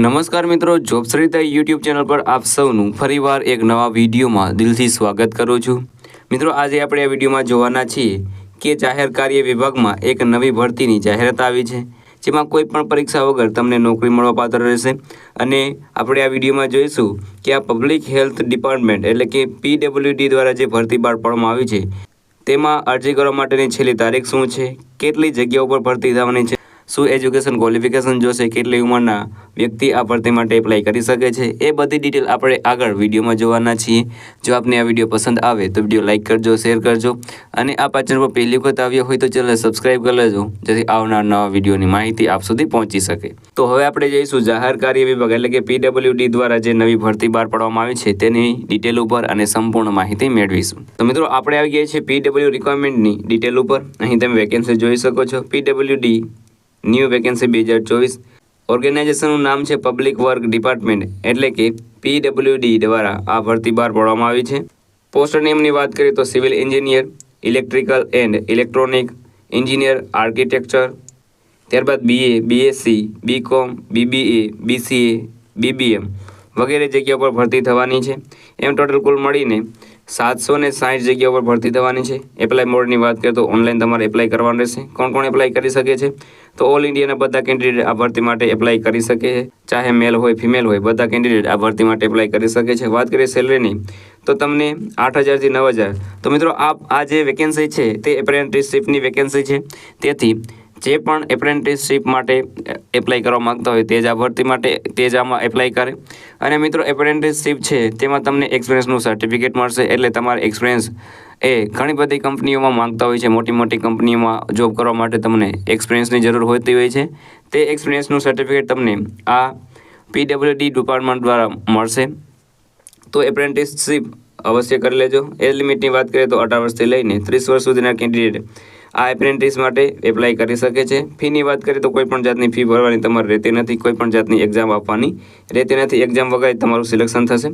નમસ્કાર મિત્રો job Sarita YouTube channel પર આપ સૌનું ફરીવાર એક નવા વિડીયોમાં દિલથી સ્વાગત કરું છું. મિત્રો, આજે આપણે આ વિડીયોમાં જોવાના છીએ કે જાહેર કાર્ય વિભાગમાં એક નવી ભરતીની જાહેરાત આવી છે, જેમાં કોઈ પણ પરીક્ષા વગર તમને નોકરી મળવા પાત્ર રહેશે. અને આપણે આ વિડીયોમાં જોઈશું કે આ પબ્લિક હેલ્થ ડિપાર્ટમેન્ટ એટલે કે પીડબ્લ્યુડી દ્વારા જે ભરતી બહાર પાડવામાં આવી છે, તેમાં અરજી કરવા માટેની છેલ્લી તારીખ શું છે, કેટલી જગ્યાઓ પર ભરતી થવાની છે શું એજ્યુકેશન ક્વોલિફિકેશન જોશે કેટલી ઉંમરના વ્યક્તિ આ ભરતી માટે એપ્લાય કરી શકે છે, એ બધી ડિટેલ આપણે આગળ વિડીયોમાં જોવાના છીએ. જો આપને આ વીડિયો પસંદ આવે તો વીડિયો લાઇક કરજો શેર કરજો. અને આ પાચન પર પહેલી વખત આવ્યો હોય તો ચેનલ સબસ્ક્રાઈબ કરી લેજો, જેથી આવનાર નવા વિડીયોની માહિતી આપ સુધી પહોંચી શકે. તો હવે આપણે જઈશું જાહેર કાર્ય વિભાગ, એટલે કે પીડબ્લ્યુડી દ્વારા જે નવી ભરતી બહાર પાડવામાં આવી છે, તેની ડિટેલ ઉપર અને સંપૂર્ણ માહિતી મેળવીશું. તો મિત્રો, આપણે આવી ગયા છીએ પીડબ્લ્યુ રિક્વાયરમેન્ટની ડિટેલ ઉપર. અહીં તમે વેકેન્સી જોઈ શકો છો. પીડબ્લ્યુડી ન્યૂ વેકેન્સી બે હજાર ચોવીસ. ઓર્ગેનાઇઝેશનનું નામ છે પબ્લિક વર્ક ડિપાર્ટમેન્ટ એટલે કે પીડબ્લ્યુડી દ્વારા આ ભરતી બહાર પાડવામાં આવી છે. પોસ્ટ નેમની વાત કરીએ તો civil engineer electrical and electronic engineer architecture ત્યારબાદ BA BSc BCom BBA BCA BBM વગેરે જગ્યા પર ભરતી થવાની છે. એમ ટોટલ કુલ મળીને સાતસો ને સાઠ જગ્યા પર ભરતી થવાની છે. એપ્લાય મોડની વાત કરીએ તો ઓનલાઈન તમારે એપ્લાય કરવાનું રહેશે. કોણ કોણ એપ્લાય કરી શકે છે? તો ઓલ ઇન્ડિયાના બધા કેન્ડિડેટ આ ભરતી માટે એપ્લાય કરી શકે છે. ચાહે મેલ હોય ફિમેલ હોય, બધા કેન્ડિડેટ આ ભરતી માટે એપ્લાય કરી શકે છે. વાત કરીએ સેલરીની તો તમને આઠ હજારથી નવ હજાર. તો મિત્રો આ આ જે વેકેન્સી છે, તે એપ્રેન્ટિસશીપની વેકેન્સી છે. તેથી જે પણ એપ્રેન્ટિસશીપ માટે એપ્લાય કરવા માંગતા હોય તે આ ભરતી માટે તે આમાં એપ્લાય કરે. અને મિત્રો એપ્રેન્ટિસશીપ છે, તેમાં તમને એક્સપિરિયન્સનું સર્ટિફિકેટ મળશે. એટલે તમારે એક્સપિરિયન્સ એ ઘણી બધી કંપનીઓમાં માંગતા હોય છે. મોટી મોટી કંપનીઓમાં જોબ કરવા માટે તમને એક્સપિરિયન્સની જરૂર હોતી હોય છે. તે એક્સપિરિયન્સનું સર્ટિફિકેટ તમને આ પીડબ્લ્યુડી ડિપાર્ટમેન્ટ દ્વારા મળશે. તો એપ્રેન્ટિસશીપ અવશ્ય કરી લેજો. એજ લિમિટની વાત કરીએ તો અઢાર વર્ષથી લઈને ત્રીસ વર્ષ સુધીના કેન્ડિડેટ આ એપ્રેન્ટિસ માટે એપ્લાય કરી શકે છે. ફીની વાત કરીએ તો કોઈપણ જાતની ફી ભરવાની તમારે રહેતી નથી. કોઈપણ જાતની એક્ઝામ આપવાની રહેતી નથી. એક્ઝામ વગર તમારું સિલેક્શન થશે.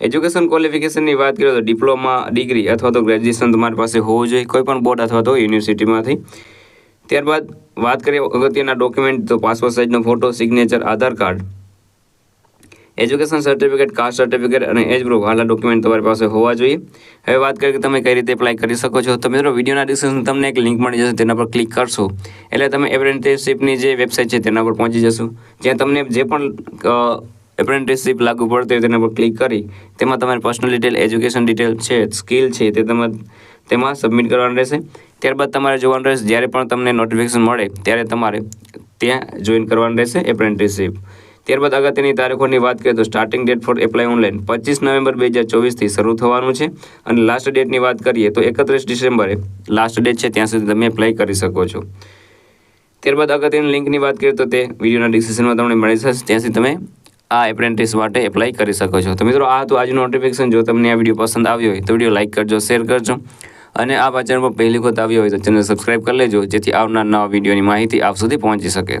એજ્યુકેશન ક્વોલિફિકેશનની વાત કરીએ તો ડિપ્લોમા ડિગ્રી અથવા તો ગ્રેજ્યુએશન તમારી પાસે હોવું જોઈએ. કોઈ પણ બોર્ડ અથવા તો યુનિવર્સિટીમાંથી ત્યારબાદ વાત કરીએ અગત્યના ડોક્યુમેન્ટ તો passport સાઇઝનો photo signature Aadhaar card education certificate caste certificate અને એજ પ્રૂફ આટલા ડોક્યુમેન્ટ તમારી પાસે હોવા જોઈએ. હવે વાત કરીએ કે તમે કઈ રીતે એપ્લાય કરી શકો છો. તો મિત્રો વિડીયોના ડિસ્ક્રિપ્શન તમને એક લિંક મળી જશે, તેના પર ક્લિક કરશો. એટલે તમે એપ્રેન્ટિસશીપની જે વેબસાઇટ છે, તેના પર પહોંચી જશો. જ્યાં તમને જે પણ એપ્રેન્ટિસશીપ લાગુ પડતી હોય તેના પર ક્લિક કરી, તેમાં તમારી પર્સનલ ડિટેલ એજ્યુકેશન ડિટેલ છે સ્કિલ છે, તે તમે તેમાં સબમિટ કરવાનું રહેશે. ત્યારબાદ તમારે જોવાનું રહેશે, જ્યારે પણ તમને નોટિફિકેશન મળે, ત્યારે તમારે ત્યાં જોઈન કરવાનું રહેશે એપ્રેન્ટિસશીપ ત્યારબાદ અગત્યની તારીખોની વાત કરીએ તો starting date for apply online પચીસ નવેમ્બર બે હજાર ચોવીસથી શરૂ થવાનું છે. અને લાસ્ટ ડેટની વાત કરીએ તો એકત્રીસ ડિસેમ્બરે લાસ્ટ ડેટ છે ત્યાં સુધી તમે એપ્લાય કરી શકો છો. ત્યારબાદ અગત્યની લિંકની વાત કરીએ તો તે વિડીયોના ડિસ્ક્રિપ્શનમાં તમને મળી જશે. ત્યાંથી તમે આ એપ્રેન્ટિસ માટે એપ્લાય કરી શકો છો. તો મિત્રો, આ હતું આજનું નોટિફિકેશન જો તમને આ વીડિયો પસંદ આવ્યો હોય તો વીડિયો લાઇક કરજો શેર કરજો. અને આ ચેનલ પર પહેલી વખત આવ્યો હોય તો ચેનલ સબસ્ક્રાઇબ કરી લેજો, જેથી આવનાર નવા વિડીયોની માહિતી આપ સુધી પહોંચી શકે.